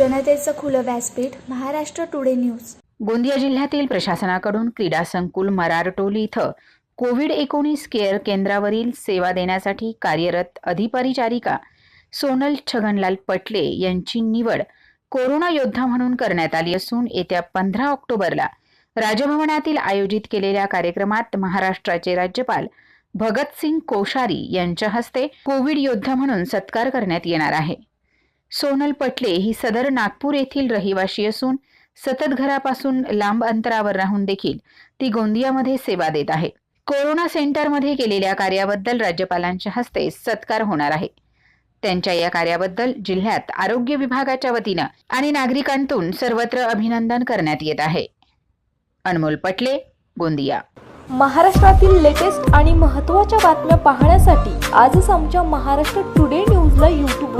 जनतेचं खुलं व्यासपीठ महाराष्ट्र टुडे न्यूज. गोंदिया जिल्ह्यातील प्रशासनाकडून क्रीडा संकुल मरारटोली इथं कोविड एकोणीस केअर केंद्रावरील सेवा देण्यासाठी कार्यरत अधिपरिचारिका सोनल छगनलाल पटले यांची निवड कोरोना योद्धा म्हणून करण्यात आली असून येत्या पंधरा ऑक्टोबरला राजभवनातील आयोजित केलेल्या कार्यक्रमात महाराष्ट्राचे राज्यपाल भगतसिंग कोश्यारी यांच्या हस्ते कोविड योद्धा म्हणून सत्कार करण्यात येणार आहे. सोनल पटले ही सदर नागपूर येथील रहिवाशी असून सतत घरापासून लांब अंतरावर राहून देखील ती गोंदियामध्ये सेवा देत आहे. कोरोना सेंटरमध्ये केलेल्या कार्याबद्दल राज्यपालांच्या हस्ते सत्कार होणार आहे. त्यांच्या या कार्याबद्दल जिल्ह्यात आरोग्य विभागाच्या वतीनं आणि नागरिकांतून सर्वत्र अभिनंदन करण्यात येत आहे. अनमोल पटले गोंदिया. महाराष्ट्रातील लेटेस्ट आणि महत्त्वाच्या बातम्या पाहण्यासाठी आजच आमच्या महाराष्ट्र टुडे न्यूजला यूट्यूब